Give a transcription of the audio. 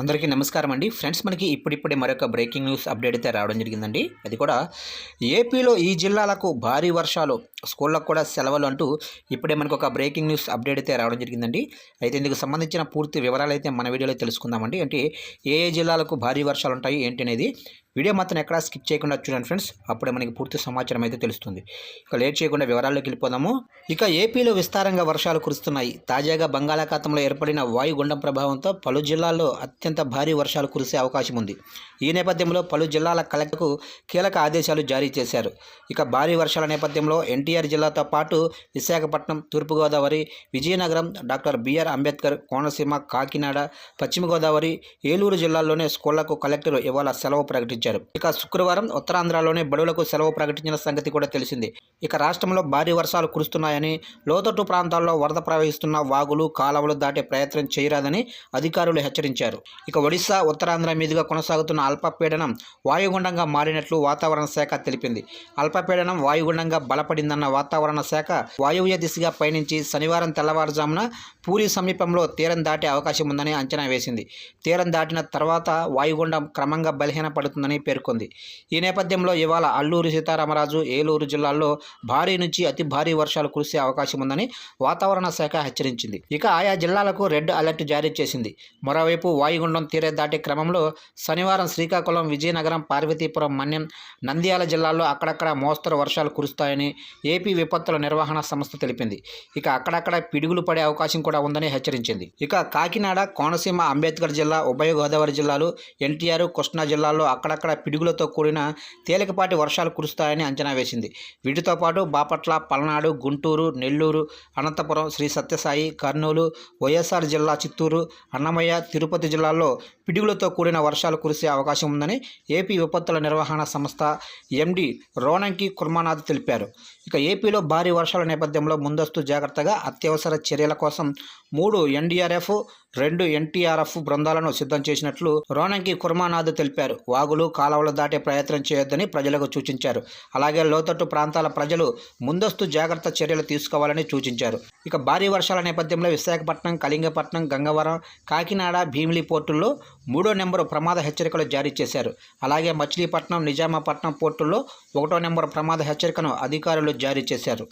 అందరికీ నమస్కారం అండి. ఫ్రెండ్స్ మనకి ఇప్పుడిప్పుడే మరొక బ్రేకింగ్ న్యూస్ అప్డేట్ అయితే రావడం జరిగిందండి. అది కూడా ఏపీలో ఈ జిల్లాలకు భారీ వర్షాలు స్కూళ్ళకు కూడా సెలవులు అంటూ ఇప్పుడే మనకు ఒక బ్రేకింగ్ న్యూస్ అప్డేట్ అయితే రావడం జరిగిందండి. అయితే ఇందుకు సంబంధించిన పూర్తి వివరాలు అయితే మన వీడియోలో తెలుసుకుందామండి. అంటే ఏ ఏ జిల్లాలకు భారీ వర్షాలు ఉంటాయి ఏంటి అనేది వీడియో మాత్రం ఎక్కడా స్కిప్ చేయకుండా చూడండి ఫ్రెండ్స్. అప్పుడే మనకి పూర్తి సమాచారం అయితే తెలుస్తుంది. ఇక లేట్ చేయకుండా వివరాల్లోకి వెళ్ళిపోదాము. ఇక ఏపీలో విస్తారంగా వర్షాలు కురుస్తున్నాయి. తాజాగా బంగాళాఖాతంలో ఏర్పడిన వాయుగుండం ప్రభావంతో పలు జిల్లాల్లో అత్యంత భారీ వర్షాలు కురిసే అవకాశం ఉంది. ఈ నేపథ్యంలో పలు జిల్లాల కలెక్టర్కు కీలక ఆదేశాలు జారీ చేశారు. ఇక భారీ వర్షాల నేపథ్యంలో ఎన్టీ ఎన్టీఆర్ జిల్లాతో పాటు విశాఖపట్నం తూర్పుగోదావరి విజయనగరం డాక్టర్ బిఆర్ అంబేద్కర్ కోనసీమ కాకినాడ పశ్చిమ గోదావరి ఏలూరు జిల్లాల్లోనే స్కూళ్ళకు కలెక్టర్ ఇవాళ సెలవు ప్రకటించారు. ఇక శుక్రవారం ఉత్తరాంధ్రలోనే బడులకు సెలవు ప్రకటించిన సంగతి కూడా తెలిసింది. ఇక రాష్ట్రంలో భారీ వర్షాలు కురుస్తున్నాయని లోతట్టు ప్రాంతాల్లో వరద ప్రవహిస్తున్న వాగులు కాలువలు దాటే ప్రయత్నం చేయరాదని అధికారులు హెచ్చరించారు. ఇక ఒడిశా ఉత్తరాంధ్ర మీదుగా కొనసాగుతున్న అల్పపీడనం వాయుగుండంగా మారినట్లు వాతావరణ శాఖ తెలిపింది. అల్పపీడనం వాయుగుండంగా బలపడిందన్న వాతావరణ శాఖ వాయువ్య దిశగా పయనించి శనివారం తెల్లవారుజామున పూరి సమీపంలో తీరం దాటే అవకాశం ఉందని అంచనా వేసింది. తీరం దాటిన తర్వాత వాయుగుండం క్రమంగా బలహీనపడుతుందని పేర్కొంది. ఈ నేపథ్యంలో ఇవాళ అల్లూరు సీతారామరాజు ఏలూరు జిల్లాల్లో భారీ నుంచి అతి భారీ వర్షాలు కురిసే అవకాశం ఉందని వాతావరణ శాఖ హెచ్చరించింది. ఇక ఆయా జిల్లాలకు రెడ్ అలర్ట్ జారీ చేసింది. మరోవైపు వాయుగుండం తీరే దాటే క్రమంలో శనివారం శ్రీకాకుళం విజయనగరం పార్వతీపురం మన్యం నంద్యాల జిల్లాల్లో అక్కడక్కడ మోస్తరు వర్షాలు కురుస్తాయని ఏపీ విపత్తుల నిర్వహణ సంస్థ తెలిపింది. ఇక అక్కడక్కడ పిడుగులు పడే అవకాశం కూడా ఉందని హెచ్చరించింది. ఇక కాకినాడ కోనసీమ అంబేద్కర్ జిల్లా ఉభయ గోదావరి జిల్లాలు ఎన్టీఆర్ కృష్ణా జిల్లాల్లో అక్కడక్కడ పిడుగులతో కూడిన తేలికపాటి వర్షాలు కురుస్తాయని అంచనా వేసింది. వీటితో పాటు బాపట్ల పల్నాడు గుంటూరు నెల్లూరు అనంతపురం శ్రీ సత్యసాయి కర్నూలు వైఎస్ఆర్ జిల్లా చిత్తూరు అన్నమయ్య తిరుపతి జిల్లాల్లో పిడుగులతో కూడిన వర్షాలు కురిసే అవకాశం ఉందని ఏపీ విపత్తుల నిర్వహణ సంస్థ ఎండి రోనంకి కుర్మానాథ్ తెలిపారు. ఇక ఏపీలో భారీ వర్షాల నేపథ్యంలో ముందస్తు జాగ్రత్తగా అత్యవసర చర్యల కోసం మూడు ఎన్డీఆర్ఎఫ్ రెండు ఎన్టీఆర్ఎఫ్ బృందాలను సిద్ధం చేసినట్లు రోనంకి కుర్మానాథ్ తెలిపారు. వాగులు కాలువలు దాటే ప్రయత్నం చేయొద్దని ప్రజలకు సూచించారు. అలాగే లోతట్టు ప్రాంతాల ప్రజలు ముందస్తు జాగ్రత్త చర్యలు తీసుకోవాలని సూచించారు. ఇక భారీ వర్షాల నేపథ్యంలో విశాఖపట్నం కళింగపట్నం గంగవరం కాకినాడ భీమిలి పోర్టుల్లో మూడో నెంబరు ప్రమాద హెచ్చరికలు జారీ చేశారు. అలాగే మచిలీపట్నం నిజామాపట్నం పోర్టుల్లో ఒకటో నెంబరు ప్రమాద హెచ్చరికను అధికారులు జారీ చేశారు.